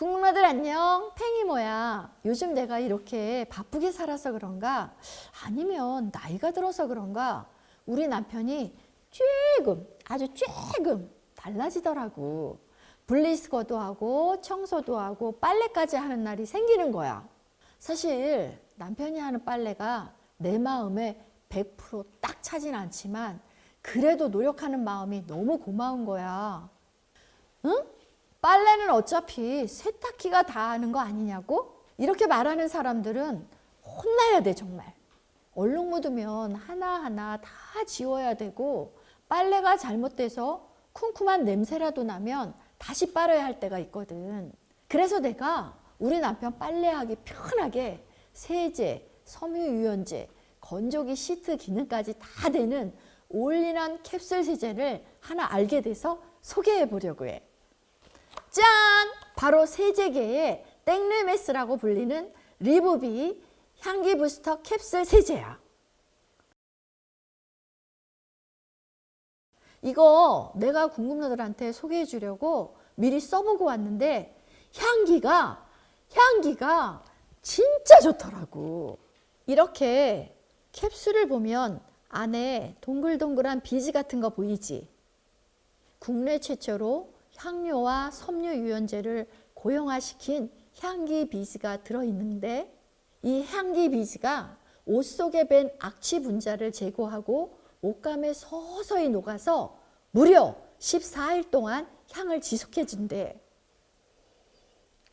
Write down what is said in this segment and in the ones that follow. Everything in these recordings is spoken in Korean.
국민들 안녕. 팽이모야. 요즘 내가 이렇게 바쁘게 살아서 그런가? 아니면 나이가 들어서 그런가? 우리 남편이 조금 아주 조금 달라지더라고. 분리수거도 하고 청소도 하고 빨래까지 하는 날이 생기는 거야. 사실 남편이 하는 빨래가 내 마음에 100%딱 차진 않지만 그래도 노력하는 마음이 너무 고마운 거야. 응? 빨래는 어차피 세탁기가 다 하는 거 아니냐고? 이렇게 말하는 사람들은 혼나야 돼, 정말. 얼룩 묻으면 하나하나 다 지워야 되고, 빨래가 잘못돼서 쿰쿰한 냄새라도 나면 다시 빨아야 할 때가 있거든. 그래서 내가 우리 남편 빨래하기 편하게 세제, 섬유유연제, 건조기 시트 기능까지 다 되는 올인원 캡슐 세제를 하나 알게 돼서 소개해 보려고 해. 짠! 바로 세제계의 땡르메스라고 불리는 리브비 향기 부스터 캡슐 세제야. 이거 내가 궁금러들한테 소개해 주려고 미리 써보고 왔는데 향기가 향기가 진짜 좋더라고. 이렇게 캡슐을 보면 안에 동글동글한 비즈 같은 거 보이지? 국내 최초로 향료와 섬유 유연제를 고형화시킨 향기 비즈가 들어있는데 이 향기 비즈가 옷 속에 밴 악취 분자를 제거하고 옷감에 서서히 녹아서 무려 14일 동안 향을 지속해 준대.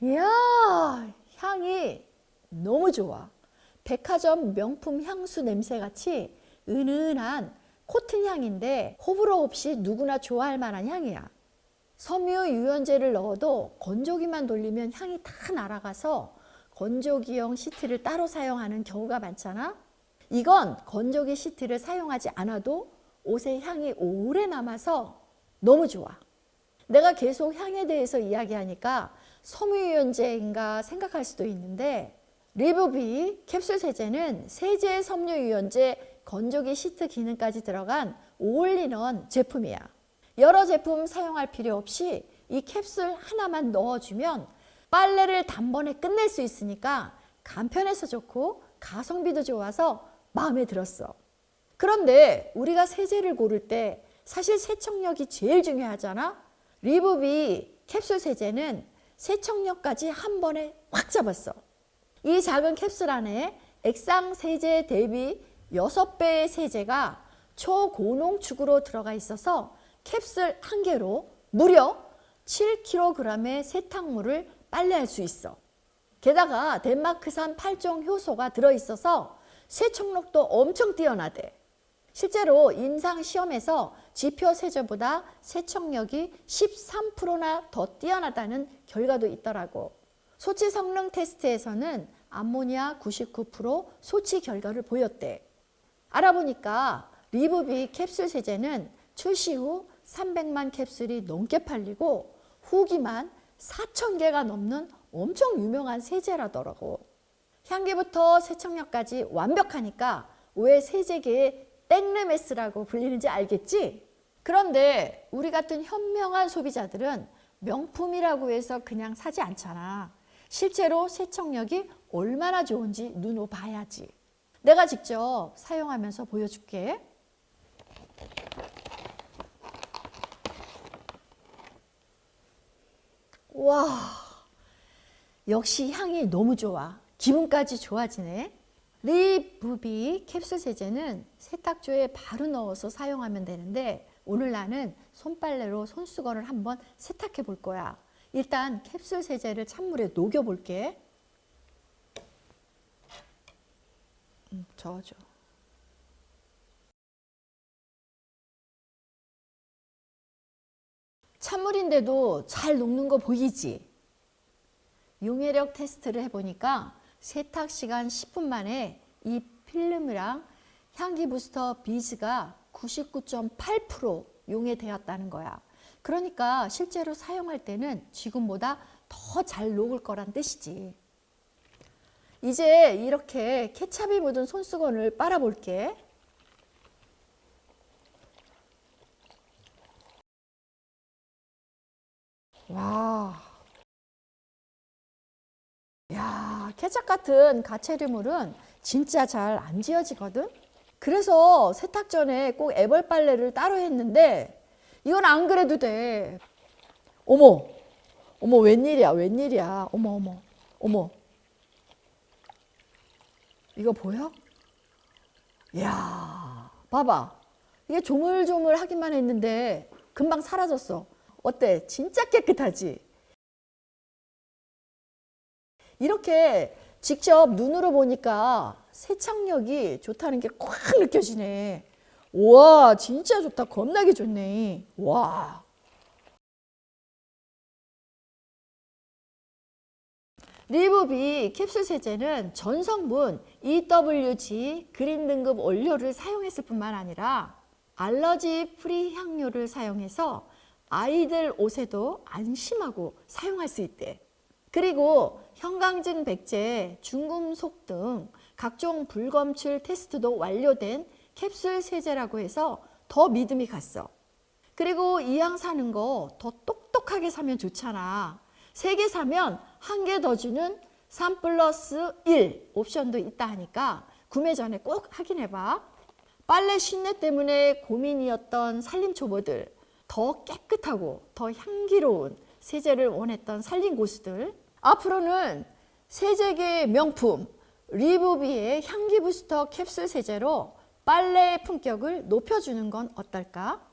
이야, 향이 너무 좋아. 백화점 명품 향수 냄새 같이 은은한 코튼 향인데 호불호 없이 누구나 좋아할 만한 향이야. 섬유 유연제를 넣어도 건조기만 돌리면 향이 다 날아가서 건조기용 시트를 따로 사용하는 경우가 많잖아. 이건 건조기 시트를 사용하지 않아도 옷의 향이 오래 남아서 너무 좋아. 내가 계속 향에 대해서 이야기하니까 섬유유연제인가 생각할 수도 있는데 리브비 캡슐 세제는 세제 섬유유연제 건조기 시트 기능까지 들어간 올인원 제품이야. 여러 제품 사용할 필요 없이 이 캡슐 하나만 넣어주면 빨래를 단번에 끝낼 수 있으니까 간편해서 좋고 가성비도 좋아서 마음에 들었어. 그런데 우리가 세제를 고를 때 사실 세척력이 제일 중요하잖아. 리브비 캡슐 세제는 세척력까지 한 번에 확 잡았어. 이 작은 캡슐 안에 액상 세제 대비 6배의 세제가 초고농축으로 들어가 있어서 캡슐 한 개로 무려 7kg의 세탁물을 빨래할 수 있어. 게다가 덴마크산 8종 효소가 들어있어서 세척력도 엄청 뛰어나대. 실제로 임상 시험에서 지표 세제보다 세척력이 13%나 더 뛰어나다는 결과도 있더라고. 소치 성능 테스트에서는 암모니아 99% 소치 결과를 보였대. 알아보니까 리브비 캡슐 세제는 출시 후 300만 캡슐이 넘게 팔리고 후기만 4천 개가 넘는 엄청 유명한 세제라더라고. 향기부터 세척력까지 완벽하니까 왜 세제계의 땡르메스라고 불리는지 알겠지? 그런데 우리 같은 현명한 소비자들은 명품이라고 해서 그냥 사지 않잖아. 실제로 세척력이 얼마나 좋은지 눈으로 봐야지. 내가 직접 사용하면서 보여줄게. 와, 역시 향이 너무 좋아. 기분까지 좋아지네. 리부비 캡슐 세제는 세탁조에 바로 넣어서 사용하면 되는데 오늘 나는 손빨래로 손수건을 한번 세탁해 볼 거야. 일단 캡슐 세제를 찬물에 녹여 볼게. 음, 저어줘. 찬물인데도 잘 녹는 거 보이지? 용해력 테스트를 해보니까 세탁 시간 10분 만에 이 필름이랑 향기 부스터 비즈가 99.8% 용해되었다는 거야. 그러니까 실제로 사용할 때는 지금보다 더 잘 녹을 거란 뜻이지. 이제 이렇게 케찹이 묻은 손수건을 빨아볼게. 야, 케찹 같은 가채류물은 진짜 잘 안 지워지거든. 그래서 세탁 전에 꼭 애벌 빨래를 따로 했는데 이건 안 그래도 돼. 어머, 어머 웬일이야, 웬일이야. 어머, 어머, 어머. 이거 보여? 이야, 봐봐. 이게 조물조물 하기만 했는데 금방 사라졌어. 어때? 진짜 깨끗하지? 이렇게 직접 눈으로 보니까 세척력이 좋다는 게 꽉 느껴지네. 와, 진짜 좋다. 겁나게 좋네. 와. 리브비 캡슐 세제는 전 성분 EWG 그린 등급 원료를 사용했을 뿐만 아니라 알러지 프리 향료를 사용해서 아이들 옷에도 안심하고 사용할 수 있대. 그리고 형광증 백제, 중금속 등 각종 불검출 테스트도 완료된 캡슐 세제라고 해서 더 믿음이 갔어. 그리고 이왕 사는 거 더 똑똑하게 사면 좋잖아. 세 개 사면 한 개 더 주는 3 플러스 1 옵션도 있다 하니까 구매 전에 꼭 확인해 봐. 빨래 신내 때문에 고민이었던 살림 초보들, 더 깨끗하고 더 향기로운 세제를 원했던 살림 고수들, 앞으로는 세제계의 명품 리브비의 향기 부스터 캡슐 세제로 빨래의 품격을 높여주는 건 어떨까?